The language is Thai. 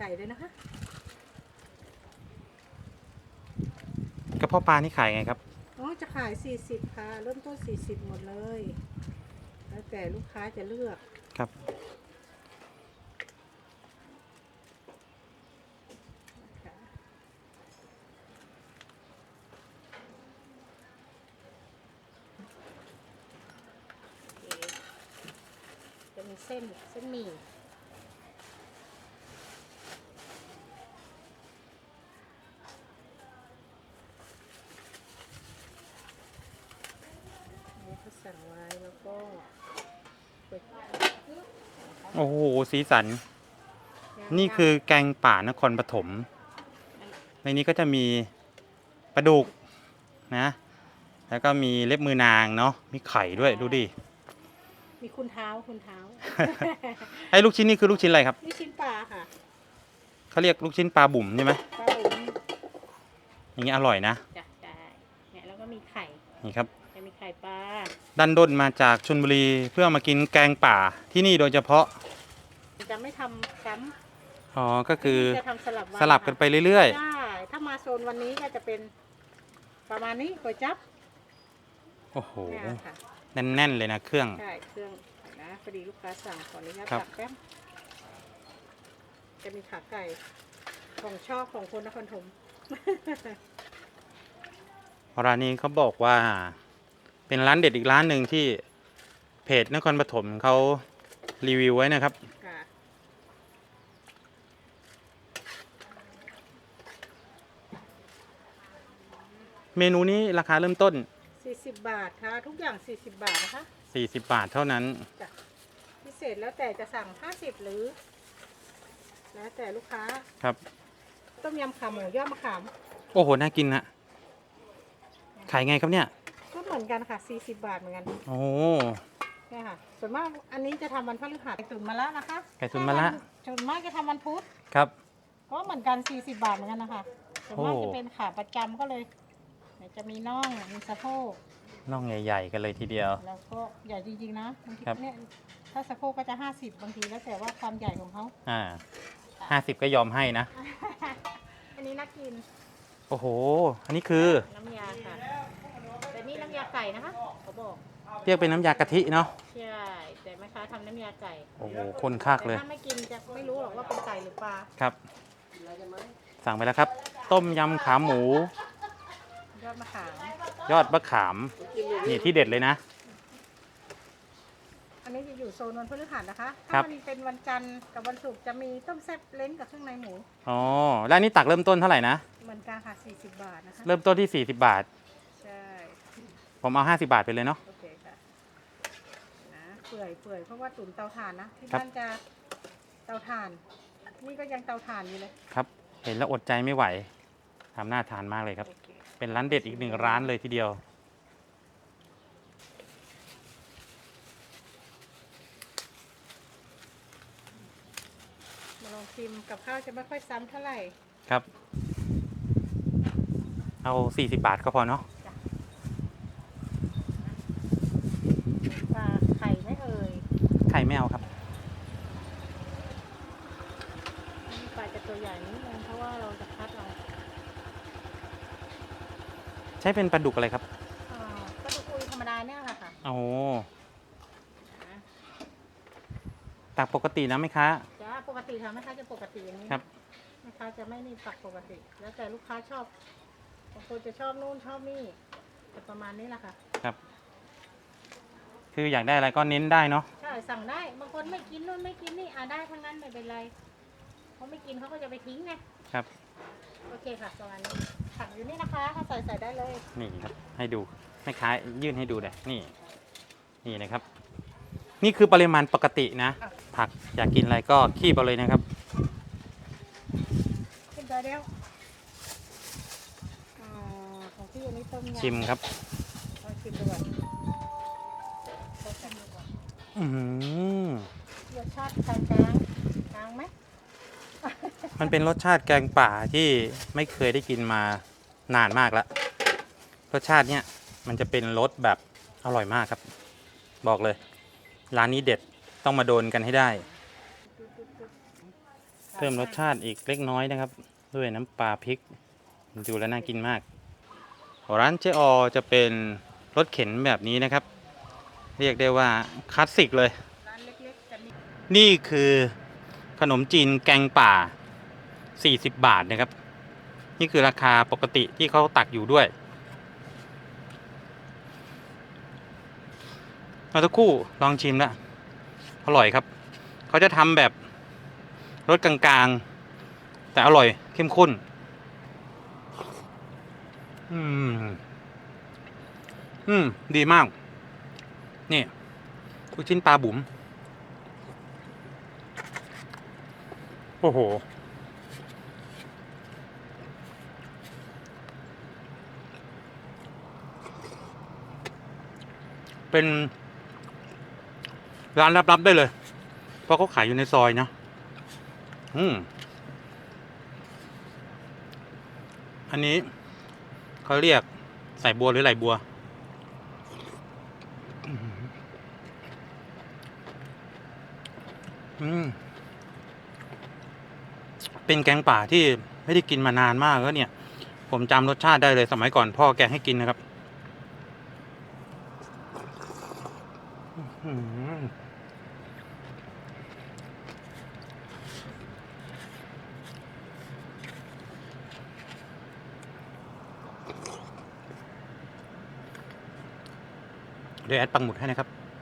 ไก่ด้วยนะคะ กระเพาะปลานี่ขายไงครับ อ๋อ จะขาย 40 ค่ะ เริ่มต้น 40 หมดเลย แล้วแต่ลูกค้าจะเลือก ครับค่ะโอเคจะมีเส้น เส้นหมี่อันนี้เขาสั่ง ไว้แล้วก็ก๋วยเตี๋ยวนะคะโอ้โห สีสันนี่คือแกงป่านครปฐม ในนี้ก็จะมีปลาดุกนะ แล้วก็มีเล็บมือนางเนาะ มีไข่ด้วยดูดิ มีคุณเท้าคุณเท้า ไอ้ลูกชิ้นนี่คือลูกชิ้นอะไรครับ นี่ชิ้นปลาค่ะเขาเรียกลูกชิ้นปลาบุ๋มใช่ไหมปลาบุ๋มอย่างนี้อร่อยนะ จ้ะได้เนี่ยแล้วก็มีไข่ นี่ครับจะมี ไข่ปลาดันด้นมาจากชนบุรีเพื่อมากินแกงป่าที่นี่โดยเฉพาะ จะไม่ทำซ้อ๋อ ก็ำคือจะทำสลับวัสลับกันไปเรื่อยใช่ถ้ามาโซนวันนี้ก็จะเป็นประมาณนี้ก๋วยจั๊บๆ โอ้โห เนี่ยค่ะแน่นๆเลยนะเครื่อง ใช่เครื่องนะพอดีลูกค้าสั่งขออนุญาตครับ ตักแป๊บจะมีขาไก่ของชอบของคนนครถมร้านนี้เขาบอกว่า เป็นร้านเด็ดอีกร้านหนึ่งที่เพจนครปฐมเขารีวิวไว้นะครับ ค่ะเมนูนี้ราคาเริ่มต้น40บาทค่ะ ทุกอย่าง40บาทนะคะ 40 บาทเท่านั้น จ้ะพิเศษแล้วแต่จะสั่ง50หรือ แล้วแต่ลูกค้า ครับ ต้มยำขาหมูยอดมะขามโอ้โห น่ากินนะขายไงครับเนี่ยก็ เหมือนกันค่ะ 40 บาทเหมือนกันโอ้เนี่ยค่ะ ส่วนมากอันนี้จะทำวันพฤหัสไก่ตุ๋นมะระนะคะไก่ตุ๋นมะระส่วนมากจะทำวันพุธครับ ก็เหมือนกัน 40 บาทเหมือนกันนะคะส่วนมากโอ้จะเป็นขาประจำก็เลยเดี๋ยวจะมีน่องมีสะโพก น่องใหญ่ๆกันเลยทีเดียว แล้วก็ใหญ่จริงๆนะบางทีครับ เนี่ยถ้าสะโพกก็จะ 50 บางทีแล้วแต่ว่าความใหญ่ของเขา อ่าห้าสิบก็ยอมให้นะ อันนี้น่ากินโอ้โห อันนี้คือน้ำยาค่ะแต่นี่น้ำยา ไก่นะคะเขาบอกเรียกเป็นน้ำยากะทิเนาะใช่แต่แม่ค้าทำน้ำยาไก่โอ้โหคนคักแต่เลยถ้าไม่กินจะไม่รู้หรอกว่าเป็นไก่หรือปลาครับ สั่งไปแล้วครับ ต้มยำขาหมู ยอดมะขามยอดมะขามนี่ที่เด็ดเลยนะ อันนี้จะอยู่โซนวันพฤหัสนะคะครัถ้าบ มันเป็นวันจันทร์กับวันศุกร์จะมีต้มแซ่บเล้งกับเครื่องในหมู อ๋อแล้วอันนี้ตักเริ่มต้นเท่าไหร่นะ เหมือนกันค่ะ40 บาทนะคะเริ่มต้นที่ 40 บาทใช่ ผมเอา50บาทไปเลยเนาะ โอเคค่ะนะเปื่อยเปื่อยเพราะว่าตุ๋นเตาถ่านนะที่ครับ บ้านจะเตาถ่าน นี่ก็ยังเตาถ่านอยู่เลยครับ เห็นแล้วอดใจไม่ไหวทำน่าทานมากเลยครับ โอเคเป็นร้านเด็ดอีกหนึ่งร้านเลยทีเดียว มาลองชิมกับข้าวจะไม่ค่อยซ้ำเท่าไหร่ครับ เอา 40 บาทก็พอเนาะ ปลาไข่ไม่เอ่ย ไข่ไม่เอาครับนี่ปลาจะตัวใหญ่นิดนึงเพราะว่าเราจะคัดเอาใช้เป็นปลาดุกอะไรครับอ่าปลาดุกอุยธรรมดาเนี่ยค่ะค่ะโอ้โหนะตักปกตินะไหมคะจ้าปกติทำไหมคะจะปกติอย่างนี้ครับแม่ค้าจะไม่นี่ปักปกติ แล้วแต่ลูกค้าชอบบางคนจะชอบนู่นชอบนี่แต่ประมาณนี้แหละค่ะ ครับ คืออยากได้อะไรก็เน้นได้เนาะ ใช่สั่งได้ บางคนไม่กินนู่นไม่กินนี่อ่าได้ทั้งนั้นไม่เป็นไรเขาไม่กินเขาก็จะไปทิ้งไงครับ โอเคค่ะประมาณนี้ผักอยู่นี่นะคะถ้าใส่ใส่ได้เลยนี่ครับ ให้ดูแม่ค้ายื่นให้ดูเลยนี่ นี่นะครับ นี่คือปริมาณปกตินะ ผักอยากกินอะไรก็คีบเอาเลยนะครับขึ้นใจเดียวอ่าของพี่อันนี้ต้มยำชิมครับ อืมรสชาติกงกลางกลางไหมมันเป็นรสชาติแกงป่าที่ไม่เคยได้กินมานานมากแล้วรสชาติเนี่ยมันจะเป็นรสแบบอร่อยมากครับ บอกเลย ร้านนี้เด็ดต้องมาโดนกันให้ได้ เพิ่มรสชาติอีกเล็กน้อยนะครับ ด้วยน้ำปลาพริก ดูแล้วน่ากินมาก ร้านเจออจะเป็นรถเข็นแบบนี้นะครับ เรียกได้ว่าคลาสสิกเลยร้านเล็กๆจะมีนี่คือขนมจีนแกงป่า 40 บาทนะครับ นี่คือราคาปกติที่เขาตักอยู่ด้วยมาสักครู่ลองชิมแล้วอร่อยครับ เขาจะทำแบบรสกลางๆ แต่อร่อยเข้มข้น อืม อืม ดีมาก นี่ลูกชิ้นปลาบุ๋ม โอ้โห เป็น ร้านลับ ๆ ได้เลย เพราะเขาขายอยู่ในซอยนะ อืม อันนี้เขาเรียก ใส่บัวหรือไหลบัว อืม เป็นแกงป่าที่ไม่ได้กินมานานมากแล้วเนี่ย ผมจำรสชาติได้เลยสมัยก่อนพ่อแกให้กินนะครับเดี๋ยวแอดปังหมุดให้นะครับ